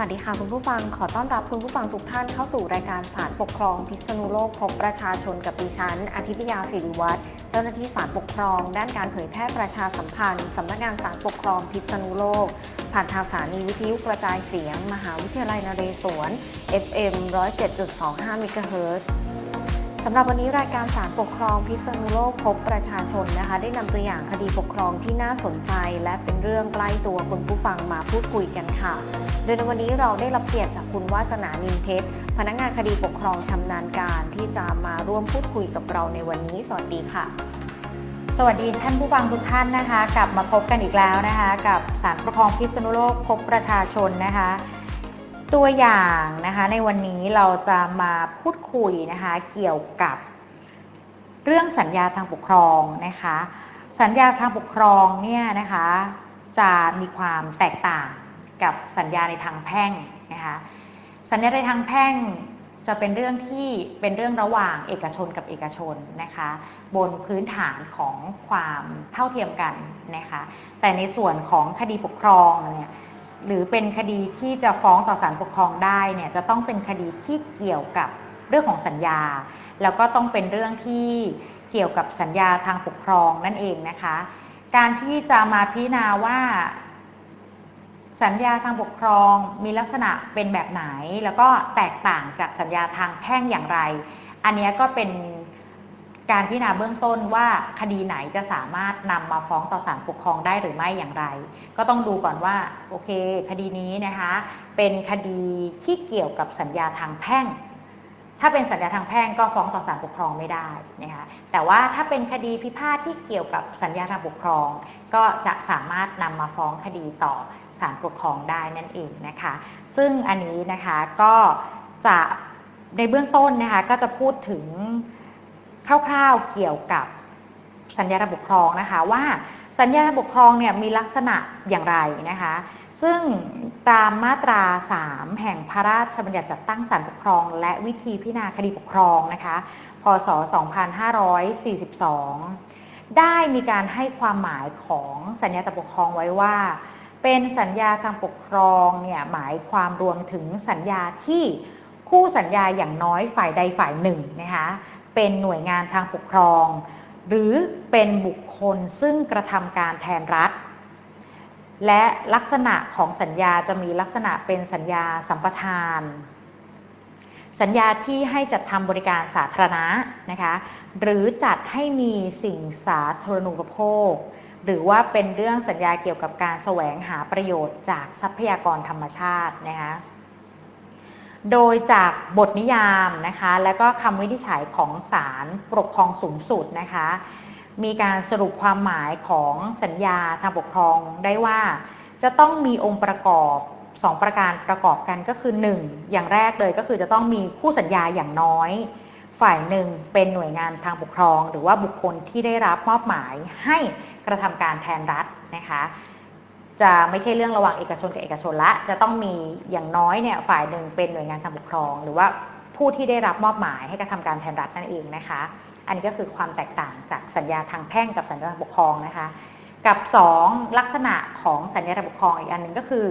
วัสดีค่ะคุณผู้ฟังขอต้อนรับคุณผู้ฟังทุกท่านเข้าสู่รายการศาลปกครอง พิษณุโลกพบประชาชนกับดิฉันอาทิตยาศิริวัฒน์เจ้าหน้าที่ศาลปกครอง ด้านการเผยแพร่ประชาสัมพันธ์สำนักงานศาลปกครองพิษณุโลก ผ่านทางสถานีวิทยุกระจายเสียง มหาวิทยาลัยนเรศวร FM 107.25เมกะเฮิรตซ์ สำหรับวันนี้รายการศาลปกครองพิษณุโลกพบประชาชนนะคะ ได้นำตัวอย่างคดีปกครองที่น่าสนใจ และเป็นเรื่องใกล้ตัวคุณผู้ฟังมาพูดคุยกันค่ะ โดยในวันนี้เราได้รับเกียรติจากคุณวาสนานินเพชรพนักงานคดีปกครองชำนาญการที่จะมาร่วมพูดคุยกับเราในวันนี้สวัสดีค่ะ สวัสดีท่านผู้ฟังทุกท่านนะคะ กลับมาพบกันอีกแล้วนะคะ กับสารปกครองพิษณุโลกพบประชาชนนะคะ ตัวอย่างนะคะในวันนี้เราจะมาพูดคุยนะคะเกี่ยวกับเรื่องสัญญาทางปกครองนะคะ สัญญาทางปกครองเนี่ยนะคะจะมีความแตกต่างกับสัญญาในทางแพ่งนะคะสัญญาในทางแพ่งจะเป็นเรื่องที่เป็นเรื่องระหว่างเอกชนกับเอกชนนะคะบนพื้นฐานของความเท่าเทียมกันนะคะแต่ในส่วนของคดีปกครองเนี่ย หรือเป็นคดีที่จะฟ้องต่อศาลปกครองได้เนี่ยจะต้องเป็นคดีที่เกี่ยวกับเรื่องของสัญญา แล้วก็ต้องเป็นเรื่องที่เกี่ยวกับสัญญาทางปกครองนั่นเองนะคะ การที่จะมาพิจารณาว่า สัญญาทางปกครองมีลักษณะเป็นแบบไหน แล้วก็แตกต่างจากสัญญาทางแพ่งอย่างไร อันนี้ก็เป็น การพิจารณาเบื้องต้นว่าคดีไหนจะสามารถนำมาฟ้องต่อศาลปกครองได้หรือไม่อย่างไร ก็ต้องดูก่อนว่าโอเค คดีนี้นะคะ เป็นคดีที่เกี่ยวกับสัญญาทางแพ่ง ถ้าเป็นสัญญาทางแพ่งก็ฟ้องต่อศาลปกครองไม่ได้นะคะแต่ว่าถ้าเป็นคดีพิพาทที่เกี่ยวกับสัญญาทางปกครอง ก็จะสามารถนำมาฟ้องคดีต่อศาลปกครองได้นั่นเองนะคะ ซึ่งอันนี้นะคะก็จะในเบื้องต้นนะคะก็จะพูดถึง คร่าวๆเกี่ยวกับสัญญาทางปกครองนะคะว่าสัญญาทางปกครองเนี่ยมีลักษณะอย่างไรนะคะ ซึ่งตามมาตรา 3 แห่งพระราชบัญญัติจัดตั้งศาลปกครอง และวิธีพิจารณาคดีปกครองนะคะ พศ 2542 ได้มีการให้ความหมายของสัญญาทางปกครองไว้ว่า เป็นสัญญาทางปกครองเนี่ยหมายความรวมถึงสัญญาที่คู่สัญญาอย่างน้อยฝ่ายใดฝ่ายหนึ่งนะคะ เป็นหน่วยงานทางปกครอง หรือเป็นบุคคลซึ่งกระทำการแทนรัฐ และลักษณะของสัญญาจะมีลักษณะเป็นสัญญาสัมปทาน สัญญาที่ให้จัดทำบริการสาธารณะนะคะหรือจัดให้มีสิ่งสาธารณูปโภค หรือว่าเป็นเรื่องสัญญาเกี่ยวกับการแสวงหาประโยชน์จากทรัพยากรธรรมชาตินะคะ โดยจากบทนิยามนะคะ และก็คำวินิจฉัยของศาลปกครองสูงสุดนะคะ มีการสรุปความหมายของสัญญาทางปกครองได้ว่า จะต้องมีองค์ประกอบ 2 ประการประกอบกันก็คือ 1 อย่างแรกเลยก็คือจะต้องมีคู่สัญญาอย่างน้อย ฝ่ายหนึ่งเป็นหน่วยงานทางปกครอง หรือว่าบุคคลที่ได้รับมอบหมายให้กระทำการแทนรัฐนะคะ จะไม่ใช่เรื่องระหว่างเอกชนกับเอกชนละ จะต้องมีอย่างน้อยเนี่ยฝ่ายหนึ่งเป็นหน่วยงานทางปกครอง หรือว่าผู้ที่ได้รับมอบหมายให้กระทำการแทนรัฐนั่นเองนะคะ อันนี้ก็คือความแตกต่างจากสัญญาทางแพ่งกับสัญญาทางปกครองนะคะ กับ 2 ลักษณะของสัญญาทางปกครองอีกอันหนึ่งก็คือ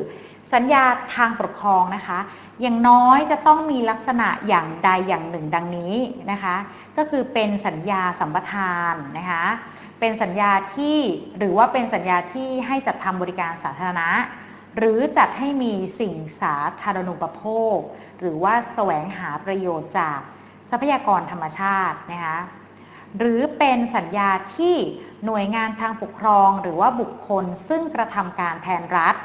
สัญญาทางปกครองนะคะ อย่างน้อยจะต้องมีลักษณะอย่างใดอย่างหนึ่งดังนี้นะคะ ก็คือเป็นสัญญาสัมปทานนะคะ เป็นสัญญาที่หรือว่าเป็นสัญญาที่ให้จัดทำบริการสาธารณะ หรือจัดให้มีสิ่งสาธารณูปโภค หรือว่าแสวงหาประโยชน์จากทรัพยากรธรรมชาตินะคะหรือเป็นสัญญาที่หน่วยงานทางปกครอง หรือว่าบุคคลซึ่งกระทำการแทนรัฐ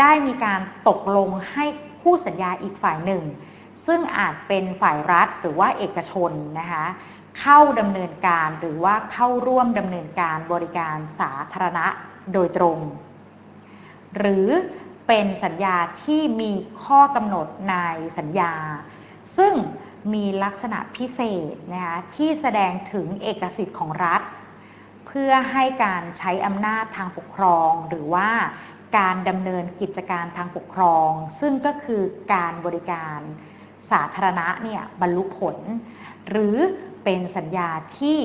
ได้มีการตกลงให้คู่สัญญาอีกฝ่ายหนึ่ง ซึ่งอาจเป็นฝ่ายรัฐหรือว่าเอกชนนะคะ เข้าดำเนินการหรือว่าเข้าร่วมดำเนินการบริการสาธารณะโดยตรง หรือเป็นสัญญาที่มีข้อกำหนดในสัญญา ซึ่งมีลักษณะพิเศษนะคะที่แสดงถึงเอกสิทธิ์ของรัฐ เพื่อให้การใช้อำนาจทางปกครอง หรือว่าการดำเนินกิจการทางปกครอง ซึ่งก็คือการบริการสาธารณะเนี่ยบรรลุผล หรือ เป็นสัญญาที่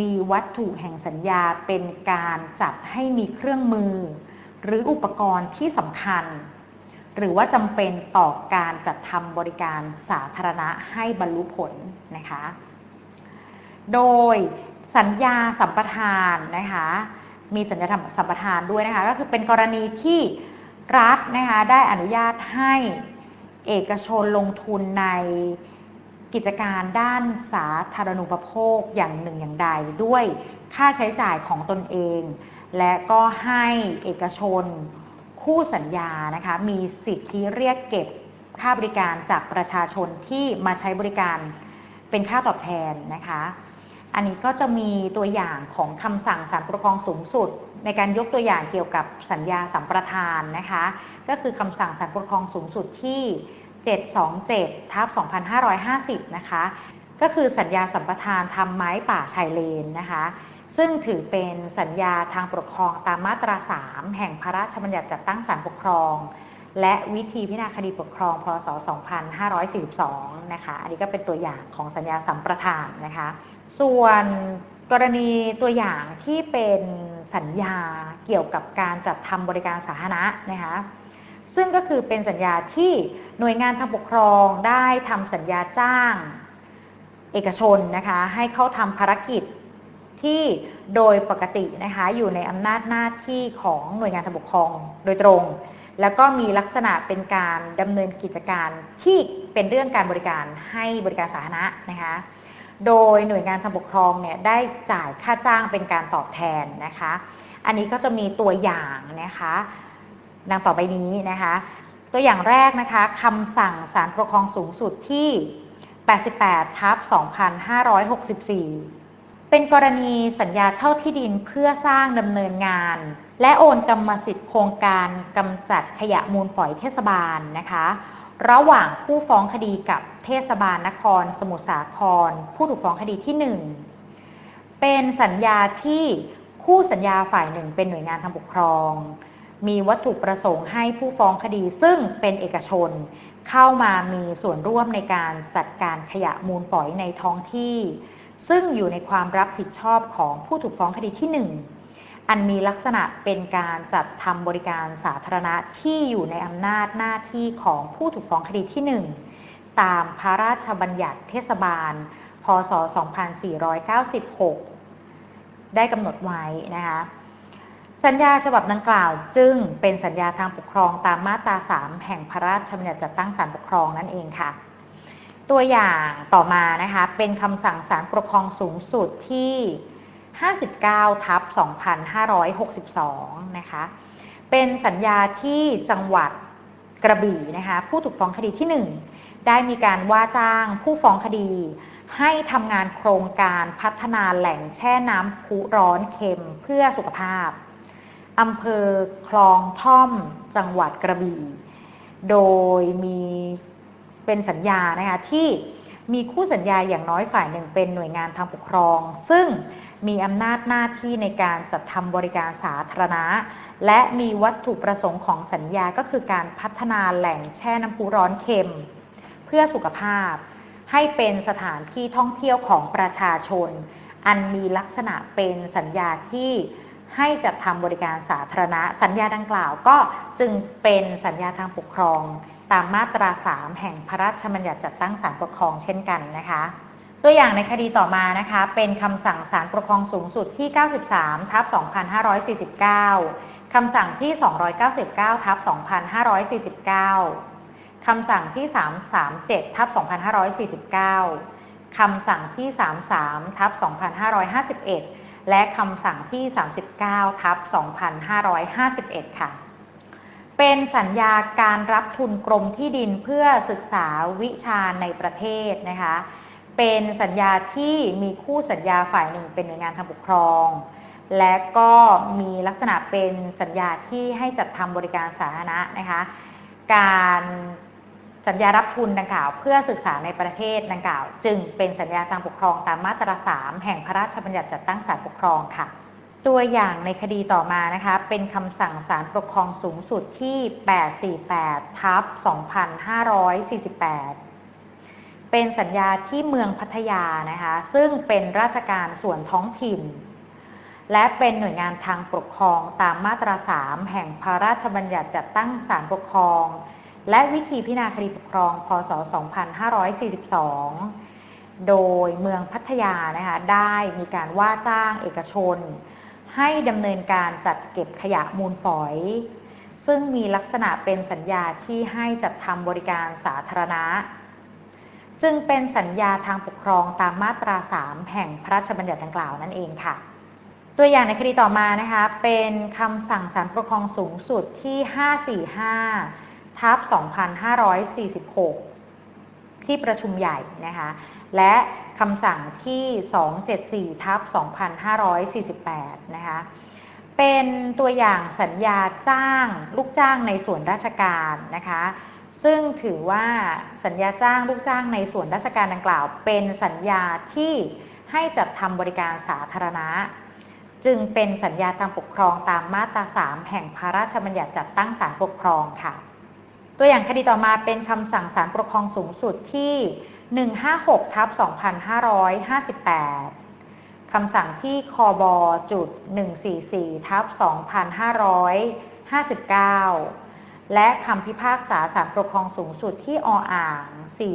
มีวัตถุแห่งสัญญาเป็นการจัดให้มีเครื่องมือ หรืออุปกรณ์ที่สำคัญ หรือว่าจำเป็นต่อการจัดทำบริการสาธารณะให้บรรลุผลนะคะ โดยสัญญาสัมปทานนะคะ มีสัญญาสัมปทานด้วยนะคะ ก็คือเป็นกรณีที่รัฐนะคะได้อนุญาตให้เอกชนลงทุนใน กิจการด้านสาธารณูปโภคอย่างหนึ่งอย่างใดด้วยค่าใช้จ่ายของตนเอง และก็ให้เอกชนคู่สัญญานะคะมีสิทธิเรียกเก็บค่าบริการจากประชาชนที่มาใช้บริการเป็นค่าตอบแทนนะคะ อันนี้ก็จะมีตัวอย่างของคำสั่งศาลปกครองสูงสุด ในการยกตัวอย่างเกี่ยวกับสัญญาสัมปทานนะคะ ก็คือคำสั่งศาลปกครองสูงสุดที่ 727ทับ2550 นะคะ ก็คือสัญญาสัมปทานทำไม้ป่าชายเลนนะคะ ซึ่งถือเป็นสัญญาทางปกครองตามมาตรา 3 แห่งพระราชบัญญัติจัดตั้งศาลปกครอง และวิธีพิจารณาคดีปกครอง พศ 2542 นะคะ อันนี้ก็เป็นตัวอย่างของสัญญาสัมปทานนะคะ ส่วนกรณีตัวอย่างที่เป็นสัญญาเกี่ยวกับการจัดทำบริการสาธารณะนะคะ ซึ่งก็คือเป็นสัญญาที่หน่วยงานทางปกครองได้ทำสัญญาจ้าง เอกชนนะคะให้เข้าทำภารกิจที่โดยปกตินะคะอยู่ในอำนาจหน้าที่ของหน่วยงานทางปกครองโดยตรง แล้วก็มีลักษณะเป็นการดำเนินกิจการที่เป็นเรื่องการบริการให้บริการสาธารณะนะคะโดยหน่วยงานทางปกครองเนี่ยได้จ่ายค่าจ้างเป็นการตอบแทนนะคะ อันนี้ก็จะมีตัวอย่างนะคะ ดังต่อไปนี้นะคะ ตัวอย่างแรกนะคะคำสั่งศาลปกครองสูงสุดที่ 88 ทับ 2564 เป็นกรณีสัญญาเช่าที่ดินเพื่อสร้างดำเนินงาน และโอนกรรมสิทธิ์โครงการกำจัดขยะมูลฝอยเทศบาลนะคะ ระหว่างผู้ฟ้องคดีกับเทศบาลนคร สมุทรสาคร ผู้ถูกฟ้องคดีที่ 1 เป็นสัญญาที่คู่สัญญาฝ่ายหนึ่งเป็นหน่วยงานทางปกครอง มีวัตถุประสงค์ให้ผู้ฟ้องคดีซึ่งเป็นเอกชน เข้ามามีส่วนร่วมในการจัดการขยะมูลฝอยในท้องที่ ซึ่งอยู่ในความรับผิดชอบของผู้ถูกฟ้องคดีที่ 1 อันมีลักษณะเป็นการจัดทำบริการสาธารณะที่อยู่ในอำนาจหน้าที่ของผู้ถูกฟ้องคดีที่ 1 ตามพระราชบัญญัติเทศบาล พศ 2496 ได้กำหนดไว้นะคะ สัญญาฉบับดังกล่าว จึงเป็นสัญญาทางปกครองตามมาตรา 3 แห่งพระราชบัญญัติจัดตั้งศาลปกครองนั่นเองค่ะ ตัวอย่างต่อมานะคะเป็นคำสั่งศาลปกครองสูงสุดที่ 59 ทับ 2562 นะคะเป็นสัญญาที่จังหวัดกระบี่นะคะผู้ถูกฟ้องคดีที่ 1 ได้มีการว่าจ้างผู้ฟ้องคดี ให้ทำงานโครงการพัฒนาแหล่งแช่น้ำพุร้อนเค็มเพื่อสุขภาพ อำเภอคลองท่อมจังหวัดกระบี่ โดยมีเป็นสัญญานะคะที่มีคู่สัญญาอย่างน้อยฝ่ายหนึ่งเป็นหน่วยงานทางปกครอง ซึ่งมีอำนาจหน้าที่ในการจัดทำบริการสาธารณะ และมีวัตถุประสงค์ของสัญญาก็คือการพัฒนาแหล่งแช่น้ำพุร้อนเค็ม เพื่อสุขภาพ ให้เป็นสถานที่ท่องเที่ยวของประชาชน อันมีลักษณะเป็นสัญญาที่ ให้จัดทำบริการสาธารณะ สัญญาดังกล่าวก็จึงเป็นสัญญาทางปกครอง ตามมาตรา 3 แห่งพระราชบัญญัติจัดตั้งศาลปกครองเช่นกันนะคะ ตัวอย่างในคดีต่อมานะคะ เป็นคำสั่งศาลปกครองสูงสุดที่ 93 ทับ 2549 คำสั่งที่ 299 ทับ 2549 คำสั่งที่ 337 ทับ 2549 คำสั่งที่ 33 ทับ 2551 และคำสั่งที่ 39 ทับ 2551 ค่ะ เป็นสัญญาการรับทุนกรมที่ดินเพื่อศึกษาวิชาในประเทศนะคะ เป็นสัญญาที่มีคู่สัญญาฝ่ายหนึ่งเป็นหน่วยงานทางปกครอง และก็มีลักษณะเป็นสัญญาที่ให้จัดทำบริการสาธารณะนะคะ การ สัญญารับทุนดังกล่าว เพื่อศึกษาในประเทศดังกล่าว จึงเป็นสัญญาทางปกครองตามมาตรา 3 แห่งพระราชบัญญัติจัดตั้งศาลปกครองค่ะ ตัวอย่างในคดีต่อมานะคะ เป็นคำสั่งศาลปกครองสูงสุดที่ 848 ทับ 2548 เป็นสัญญาที่เมืองพัทยานะคะ ซึ่งเป็นราชการส่วนท้องถิ่น และเป็นหน่วยงานทางปกครองตามมาตรา 3 แห่งพระราชบัญญัติจัดตั้งศาลปกครอง และวิธีพิจารณาคดีปกครอง พศ 2542 โดยเมืองพัทยานะคะได้มีการว่าจ้างเอกชน ให้ดำเนินการจัดเก็บขยะมูลฝอย ซึ่งมีลักษณะเป็นสัญญาที่ให้จัดทำบริการสาธารณะ จึงเป็นสัญญาทางปกครองตามมาตรา 3 แห่งพระราชบัญญัติดังกล่าวนั่นเองค่ะตัวอย่างในคดีต่อมานะคะ เป็นคำสั่งศาลปกครองสูงสุดที่ 545 ทับ2546 ที่ประชุมใหญ่นะคะและคำสั่งที่ 274ทับ2548 นะคะเป็นตัวอย่างสัญญาจ้างลูกจ้างในส่วนราชการนะคะซึ่งถือว่าสัญญาจ้างลูกจ้างในส่วนราชการดังกล่าว เป็นสัญญาที่ให้จัดทำบริการสาธารณะ จึงเป็นสัญญาทางปกครองตามมาตรา 3 แห่งพระราชบัญญัติจัดตั้งศาลปกครองค่ะ ตัวอย่างคดีต่อมาเป็นคำสั่งศาลปกครองสูงสุดที่ 156ทับ2558 คำสั่งที่คบจุด144ทับ2559 และคำพิพากษาศาลปกครองสูงสุดที่ออ่าง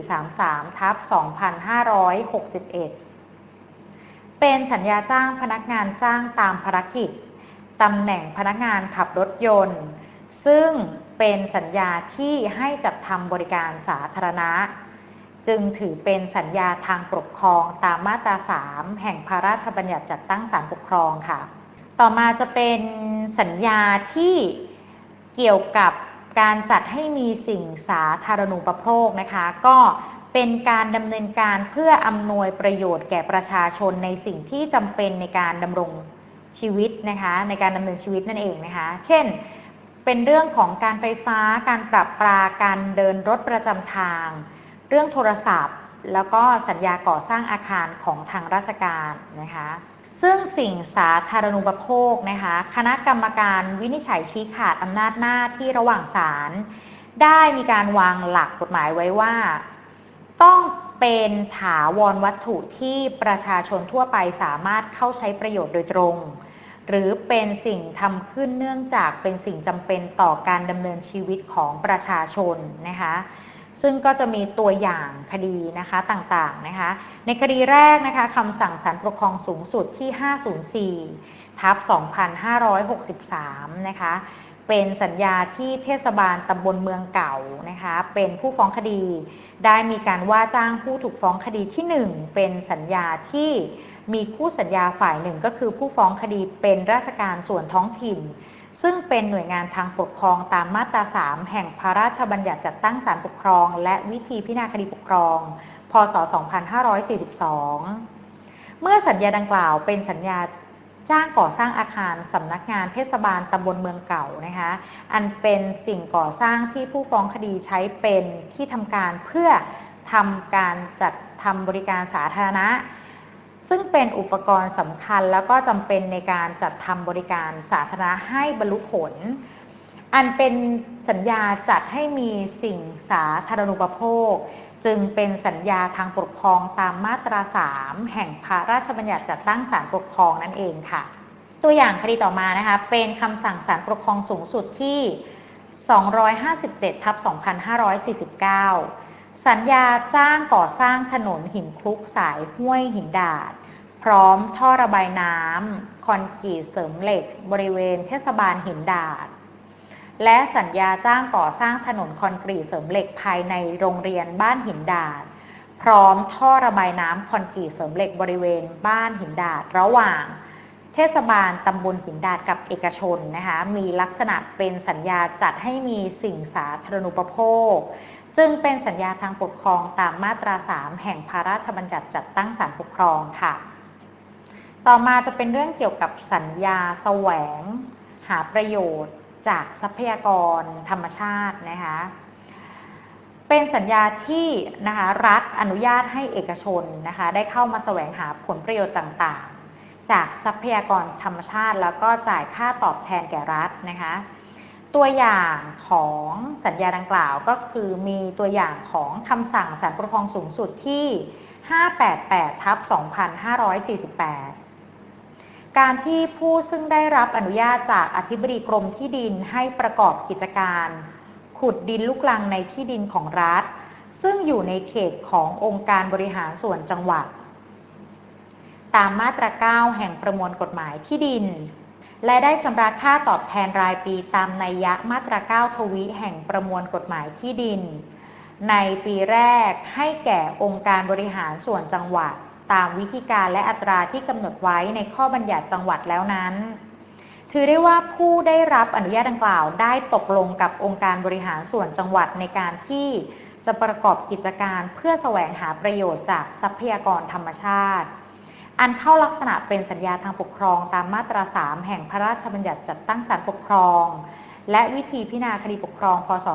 433ทับ2561 เป็นสัญญาจ้างพนักงานจ้างตามภารกิจ ตำแหน่งพนักงานขับรถยนต์ ซึ่ง เป็นสัญญาที่ให้จัดทำบริการสาธารณะ จึงถือเป็นสัญญาทางปกครองตามมาตรา 3 แห่งพระราชบัญญัติจัดตั้งศาลปกครองค่ะ ต่อมาจะเป็นสัญญาที่เกี่ยวกับการจัดให้มีสิ่งสาธารณูปโภคนะคะ ก็เป็นการดำเนินการเพื่ออำนวยประโยชน์แก่ประชาชนในสิ่งที่จำเป็นในการดำรงชีวิตนะคะ ในการดำเนินชีวิตนั่นเองนะคะ เช่น เป็นเรื่องของการไฟฟ้า การปรับปราการเดินรถประจำทาง เรื่องโทรศัพท์ แล้วก็สัญญาก่อสร้างอาคารของทางราชการนะคะ ซึ่งสิ่งสาธารณูปโภคนะคะ คณะกรรมการวินิจฉัยชี้ขาดอำนาจหน้าที่ระหว่างศาลได้มีการวางหลักกฎหมายไว้ว่า ต้องเป็นถาวรวัตถุที่ประชาชนทั่วไปสามารถเข้าใช้ประโยชน์โดยตรง หรือเป็นสิ่งทำขึ้นเนื่องจากเป็นสิ่งจำเป็นต่อการดำเนินชีวิตของประชาชนนะคะซึ่งก็จะมีตัวอย่างคดีนะคะต่างๆนะคะในคดีแรกนะคะคำสั่งศาลปกครองสูงสุดที่ 504 ทับ 2563 นะคะเป็นสัญญาที่เทศบาลตำบลเมืองเก่านะคะเป็นผู้ฟ้องคดี ได้มีการว่าจ้างผู้ถูกฟ้องคดีที่ 1 เป็นสัญญาที่ มีคู่สัญญาฝ่ายหนึ่งก็คือผู้ฟ้องคดีเป็นราชการส่วนท้องถิ่น ซึ่งเป็นหน่วยงานทางปกครองตามมาตรา 3 แห่งพระราชบัญญัติจัดตั้งศาลปกครอง และวิธีพิจารณาคดีปกครอง พศ 2542 เมื่อสัญญาดังกล่าวเป็นสัญญาจ้างก่อสร้างอาคารสำนักงานเทศบาลตำบลเมืองเก่านะคะ อันเป็นสิ่งก่อสร้างที่ผู้ฟ้องคดีใช้เป็นที่ทำการเพื่อทำการจัดทำบริการสาธารณะ ซึ่งเป็นอุปกรณ์สำคัญแล้วก็จำเป็นในการจัดทำบริการสาธารณะให้บรรลุผล อันเป็นสัญญาจัดให้มีสิ่งสาธารณูปโภค จึงเป็นสัญญาทางปกครองตามมาตรา 3 แห่งพระราชบัญญัติจัดตั้งศาลปกครองนั่นเองค่ะ ตัวอย่างคดีต่อมานะคะเป็นคำสั่งศาลปกครองสูงสุดที่ 257ทับ2549 สัญญาจ้างก่อสร้างถนนหินคลุกสายห้วยหินดาด พร้อมท่อระบายน้ำคอนกรีตเสริมเหล็ก บริเวณเทศบาลหินดาด และสัญญาจ้างก่อสร้างถนนคอนกรีตเสริมเหล็กภายในโรงเรียนบ้านหินดาด พร้อมท่อระบายน้ำคอนกรีตเสริมเหล็กบริเวณบ้านหินดาด ระหว่าง เทศบาลตำบลหินดาดกับเอกชนนะคะ มีลักษณะเป็นสัญญาจัดให้มีสิ่งสาธารณูปโภคจึงเป็นสัญญาทางปกครองตามมาตรา 3 แห่งพระราชบัญญัติจัดตั้งศาลปกครองค่ะ ต่อมาจะเป็นเรื่องเกี่ยวกับสัญญาแสวง หาประโยชน์จากทรัพยากรธรรมชาตินะคะเป็นสัญญาที่นะคะรัฐอนุญาตให้เอกชนนะคะได้เข้ามาแสวงหาผลประโยชน์ต่างๆ จากทรัพยากรธรรมชาติ แล้วก็จ่ายค่าตอบแทนแก่รัฐนะคะตัวอย่างของสัญญาดังกล่าวก็คือมีตัวอย่างของคำสั่งศาลปกครองสูงสุดที่ 588ทับ2548 การที่ผู้ซึ่งได้รับอนุญาตจากอธิบดีกรมที่ดินให้ประกอบกิจการ ขุดดินลูกลังในที่ดินของรัฐ ซึ่งอยู่ในเขตขององค์การบริหารส่วนจังหวัด ตามมาตรา 9 แห่งประมวลกฎหมายที่ดิน และได้ชำระค่าตอบแทนรายปีตามนัยยะมาตรา 9 ทวีแห่งประมวลกฎหมายที่ดิน ในปีแรกให้แก่องค์การบริหารส่วนจังหวัด ตามวิธีการและอัตราที่กำหนดไว้ในข้อบัญญัติจังหวัดแล้วนั้น ถือได้ว่าผู้ได้รับอนุญาตดังกล่าวได้ตกลงกับองค์การบริหารส่วนจังหวัดในการที่จะประกอบกิจการเพื่อแสวงหาประโยชน์จากทรัพยากรธรรมชาติ อันเข้าลักษณะเป็นสัญญาทางปกครองตามมาตรา 3 แห่งพระราชบัญญัติจัดตั้งศาลปกครอง และวิธีพิจารณาคดีปกครอง พศ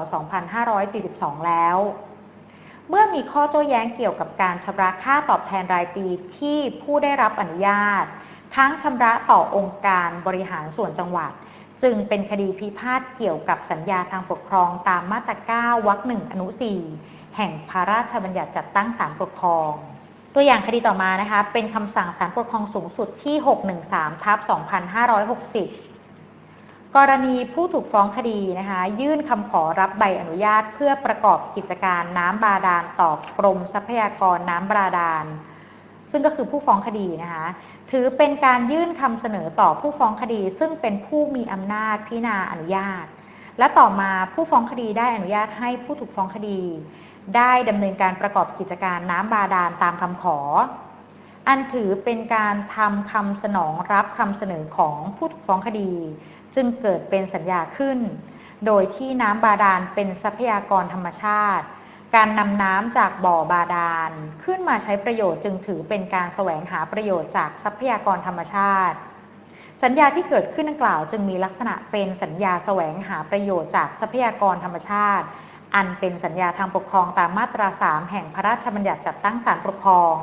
2542 แล้ว เมื่อมีข้อโต้แย้งเกี่ยวกับการชำระค่าตอบแทนรายปีที่ผู้ได้รับอนุญาต ค้างชำระต่อองค์การบริหารส่วนจังหวัด จึงเป็นคดีพิพาทเกี่ยวกับสัญญาทางปกครองตามมาตรา 9 วรรคหนึ่งอนุ 4 แห่งพระราชบัญญัติจัดตั้งศาลปกครอง ตัวอย่างคดีต่อมานะคะ เป็นคำสั่งศาลปกครองสูงสุดที่ 613 ทับ 2560 กรณีผู้ถูกฟ้องคดีนะคะ ยื่นคำขอรับใบอนุญาตเพื่อประกอบกิจการน้ำบาดาลต่อกรมทรัพยากรน้ำบาดาล ซึ่งก็คือผู้ฟ้องคดีนะคะ ถือเป็นการยื่นคำเสนอต่อผู้ฟ้องคดี ซึ่งเป็นผู้มีอำนาจพิจารณาอนุญาต และต่อมาผู้ฟ้องคดีได้อนุญาตให้ผู้ถูกฟ้องคดี ได้ดำเนินการประกอบกิจการน้ำบาดาลตามคำขอ อันถือเป็นการทำคำสนองรับคำเสนอของผู้ถูกฟ้องคดี จึงเกิดเป็นสัญญาขึ้น โดยที่น้ำบาดาลเป็นทรัพยากรธรรมชาติ การนำน้ำจากบ่อบาดาล ขึ้นมาใช้ประโยชน์จึงถือเป็นการแสวงหาประโยชน์จากทรัพยากรธรรมชาติ สัญญาที่เกิดขึ้นดังกล่าว จึงมีลักษณะเป็นสัญญาแสวงหาประโยชน์จากทรัพยากรธรรมชาติ อันเป็นสัญญาทางปกครองตามมาตรา 3 แห่งพระราชบัญญัติจัดตั้งศาลปกครอง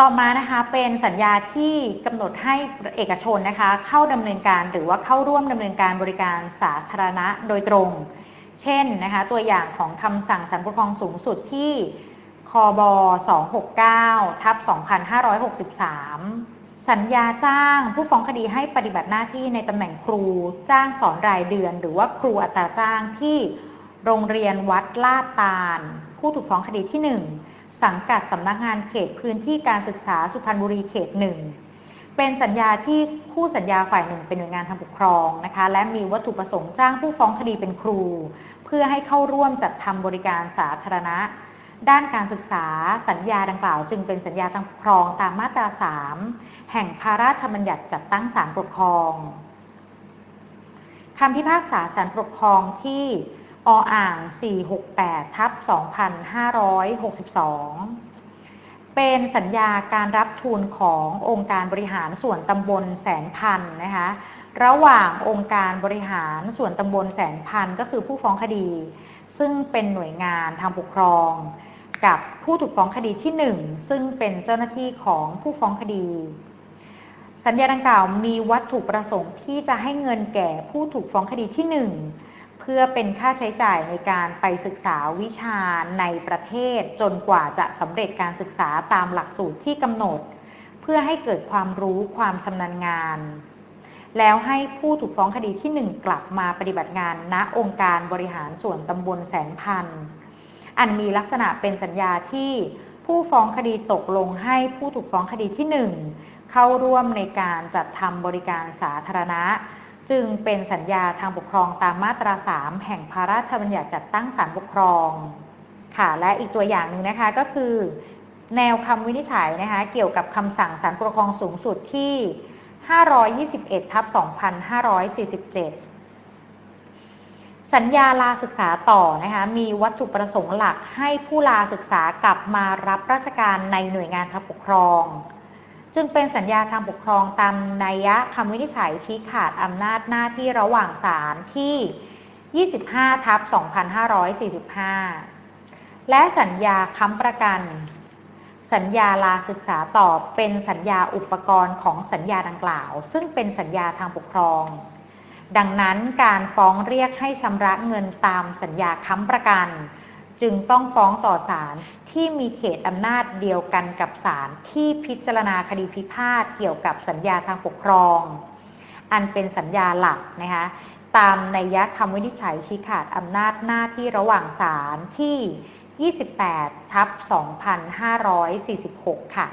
ต่อมานะคะเป็นสัญญาที่กำหนดให้เอกชนนะคะ เข้าดำเนินการหรือว่าเข้าร่วมดำเนินการบริการสาธารณะโดยตรง เช่นนะคะตัวอย่างของคำสั่งศาลปกครองสูงสุดที่คบ269ทับ2563 สัญญาจ้างผู้ฟ้องคดีให้ปฏิบัติหน้าที่ในตำแหน่งครูจ้างสอนรายเดือน หรือว่าครูอัตราจ้างที่โรงเรียนวัดลาดตาล ผู้ถูกฟ้องคดีที่ 1 สังกัดสำนักงานเขตพื้นที่การศึกษาสุพรรณบุรีเขตหนึ่งเป็นสัญญาที่คู่สัญญาฝ่ายหนึ่งเป็นหน่วยงานทางปกครองนะคะ และมีวัตถุประสงค์จ้างผู้ฟ้องคดีเป็นครู เพื่อให้เข้าร่วมจัดทำบริการสาธารณะ ด้านการศึกษาสัญญาดังกล่าว จึงเป็นสัญญาทางปกครองตามมาตรา 3 แห่งพระราชบัญญัติจัดตั้งศาลปกครองคำพิพากษาศาลปกครองที่ ออ่าง 468 ทับ 2562 เป็นสัญญาการรับทุนขององค์การบริหารส่วนตำบลแสนพันนะคะ ระหว่างองค์การบริหารส่วนตำบลแสนพันก็คือผู้ฟ้องคดี ซึ่งเป็นหน่วยงานทางปกครอง กับผู้ถูกฟ้องคดีที่ 1 ซึ่งเป็นเจ้าหน้าที่ของผู้ฟ้องคดีสัญญาดังกล่าวมีวัตถุประสงค์ที่จะให้เงินแก่ผู้ถูกฟ้องคดีที่ 1 เพื่อเป็นค่าใช้จ่ายในการไปศึกษาวิชาในประเทศ จนกว่าจะสำเร็จการศึกษาตามหลักสูตรที่กำหนด เพื่อให้เกิดความรู้ความชำนาญงาน แล้วให้ผู้ถูกฟ้องคดีที่ 1 กลับมาปฏิบัติงานณองค์การบริหารส่วนตำบลแสนพันอันมีลักษณะเป็นสัญญาที่ผู้ฟ้องคดีตกลงให้ผู้ถูกฟ้องคดีที่ 1 เข้าร่วมในการจัดทำบริการสาธารณะ จึงเป็นสัญญาทางปกครองตามมาตรา 3 แห่งพระราชบัญญัติจัดตั้งศาลปกครอง ค่ะ และอีกตัวอย่างหนึ่งนะคะก็คือ แนวคำวินิจฉัยนะคะเกี่ยวกับคำสั่งศาลปกครองสูงสุดที่ 521ทับ2547สัญญาลาศึกษาต่อนะคะมีวัตถุประสงค์หลักให้ผู้ลาศึกษากลับมารับราชการในหน่วยงานทางปกครอง จึงเป็นสัญญาทางปกครองตามนัยยะคำวินิจฉัยชี้ขาดอำนาจหน้าที่ระหว่างศาลที่ 25 ทับ 2545 และสัญญาค้ำประกัน สัญญาลาศึกษาต่อเป็นสัญญาอุปกรณ์ของสัญญาดังกล่าว ซึ่งเป็นสัญญาทางปกครอง ดังนั้นการฟ้องเรียกให้ชำระเงินตามสัญญาค้ำประกัน จึงต้องฟ้องต่อศาลที่มีเขตอำนาจเดียวกันกับศาลที่พิจารณาคดีพิพาทเกี่ยวกับสัญญาทางปกครอง อันเป็นสัญญาหลักนะคะตามในยะคำวินิจฉัยชี้ขาดอำนาจหน้าที่ระหว่างศาลที่ 28 ทับ 2546 ค่ะ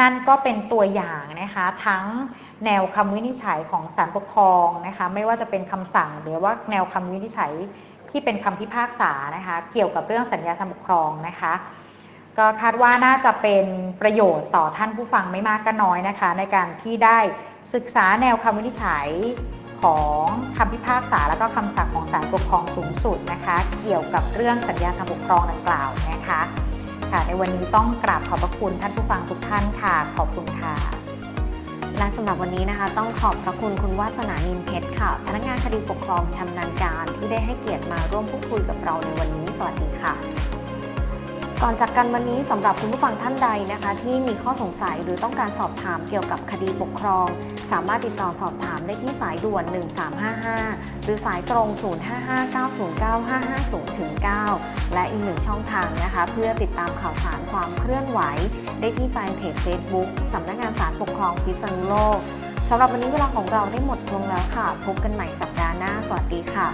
นั่นก็เป็นตัวอย่างนะคะทั้งแนวคำวินิจฉัยของศาลปกครองนะคะไม่ว่าจะเป็นคำสั่งหรือว่าแนวคำวินิจฉัย ที่เป็นคำพิพากษานะคะเกี่ยวกับเรื่องสัญญาทางปกครองนะคะ ก็คาดว่าน่าจะเป็นประโยชน์ต่อท่านผู้ฟังไม่มากก็น้อยนะคะ ในการที่ได้ศึกษาแนวคำวินิจฉัยของคำพิพากษาและก็คำสั่งของศาลปกครองสูงสุดนะคะ เกี่ยวกับเรื่องสัญญาทางปกครองดังกล่าวนะคะค่ะในวันนี้ต้องกราบขอบพระคุณท่านผู้ฟังทุกท่านค่ะ ขอบคุณค่ะ และสำหรับวันนี้นะคะ ต้องขอบพระคุณคุณวาสนานินเพชรค่ะ พนักงานคดีปกครองชำนาญการที่ได้ให้เกียรติมาร่วมพูดคุยกับเราในวันนี้ สวัสดีค่ะ ก่อนจากกันวันนี้สำหรับคุณผู้ฟังท่านใดนะคะ ที่มีข้อสงสัยหรือต้องการสอบถามเกี่ยวกับคดีปกครอง สามารถติดต่อสอบถามได้ที่สายด่วน 1355 หรือสายตรง 0559095550-9และอีกหนึ่งช่องทางนะคะ เพื่อติดตามข่าวสารความเคลื่อนไหว ได้ที่แฟนเพจ Facebook สำนักงานศาลปกครองพิษณุโลกสำหรับวันนี้เวลาของเราได้หมดลงแล้วค่ะ พบกันใหม่สัปดาห์หน้า สวัสดีค่ะ